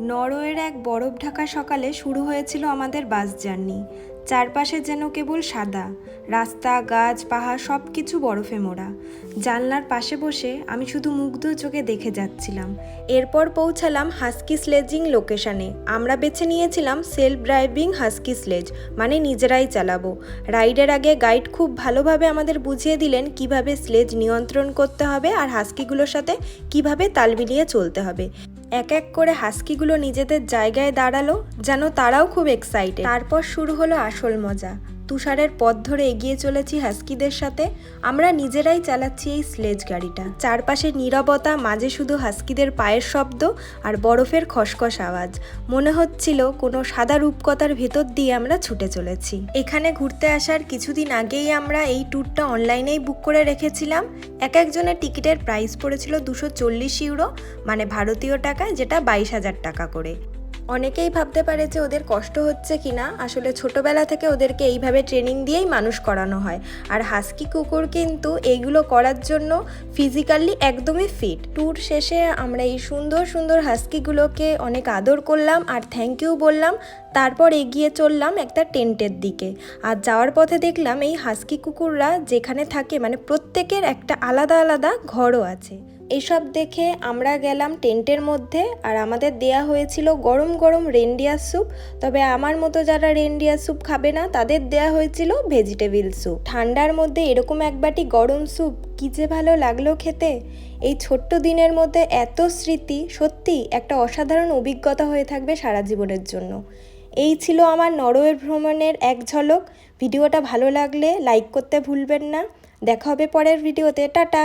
নরওয়ের এক বরফ ঢাকা সকালে শুরু হয়েছিল আমাদের বাস জার্নি। চারপাশে যেন কেবল সাদা। রাস্তা, গাছ, পাহাড় সব কিছু বরফে মোড়া। জানলার পাশে বসে আমি শুধু মুগ্ধ চোখে দেখে যাচ্ছিলাম। এরপর পৌঁছালাম হাস্কি স্লেজিং লোকেশনে। আমরা বেছে নিয়েছিলাম সেলফ ড্রাইভিং হাস্কি স্লেজ মানে নিজেরাই চালাবো। রাইডের আগে গাইড খুব ভালোভাবে আমাদের বুঝিয়ে দিলেন কীভাবে স্লেজ নিয়ন্ত্রণ করতে হবে আর হাস্কিগুলোর সাথে কীভাবে তাল মিলিয়ে চলতে হবে। এক এক করে হাস্কিগুলো নিজেদের জায়গায় দাঁড়াল, যেন তারাও খুব এক্সাইটেড তারপর শুরু হলো আসল মজা। তুষারের পথ ধরে এগিয়ে চলেছি হাস্কিদের সাথে। আমরা নিজেরাই চালাচ্ছি এই স্লেজ গাড়িটা। চারপাশে নীরবতা, মাঝে শুধু হাস্কিদের পায়ের শব্দ আর বরফের খসখস আওয়াজ। মনে হচ্ছিল কোনো সাদা রূপকথার ভেতর দিয়ে আমরা ছুটে চলেছি। এখানে ঘুরতে আসার কিছুদিন আগেই আমরা এই ট্যুরটা অনলাইনেই বুক করে রেখেছিলাম। এক একজনের টিকিটের প্রাইস পড়েছিল দুশো চল্লিশ ইউরো মানে ভারতীয় টাকায়, যেটা বাইশ হাজার টাকা করে। অনেকেই ভাবতে পারে যে ওদের কষ্ট হচ্ছে কিনা। আসলে ছোটবেলা থেকে ওদেরকে এইভাবে ট্রেনিং দিয়েই মানুষ করানো হয়। আর হাস্কি কুকুর কিন্তু এইগুলো করার জন্য ফিজিক্যালি একদমই ফিট ট্যুর শেষে আমরা এই সুন্দর সুন্দর হাস্কিগুলোকে অনেক আদর করলাম আর থ্যাংক ইউ বললাম। তারপর এগিয়ে চললাম একটা টেন্টের দিকে। আর যাওয়ার পথে দেখলাম এই হাস্কি কুকুররা যেখানে থাকে মানে প্রত্যেকের একটা আলাদা আলাদা ঘরও আছে। এসব দেখে আমরা গেলাম টেন্টের মধ্যে আর আমাদের দেয়া হয়েছিল গরম গরম রেন্ডিয়ার স্যুপ। তবে আমার মতো যারা রেন্ডিয়ার স্যুপ খাবে না, তাদের দেয়া হয়েছিল ভেজিটেবিল স্যুপ। ঠান্ডার মধ্যে এরকম এক বাটি গরম স্যুপ কী যে ভালো লাগল খেতে। এই ছোট্ট দিনের মধ্যে এত স্মৃতি, সত্যি একটা অসাধারণ অভিজ্ঞতা হয়ে থাকবে সারা জীবনের জন্য। এই ছিল আমার নরওয়ে ভ্রমণের এক ঝলক। ভিডিওটা ভালো লাগলে লাইক করতে ভুলবেন না। দেখা হবে পরের ভিডিওতে। টাটা!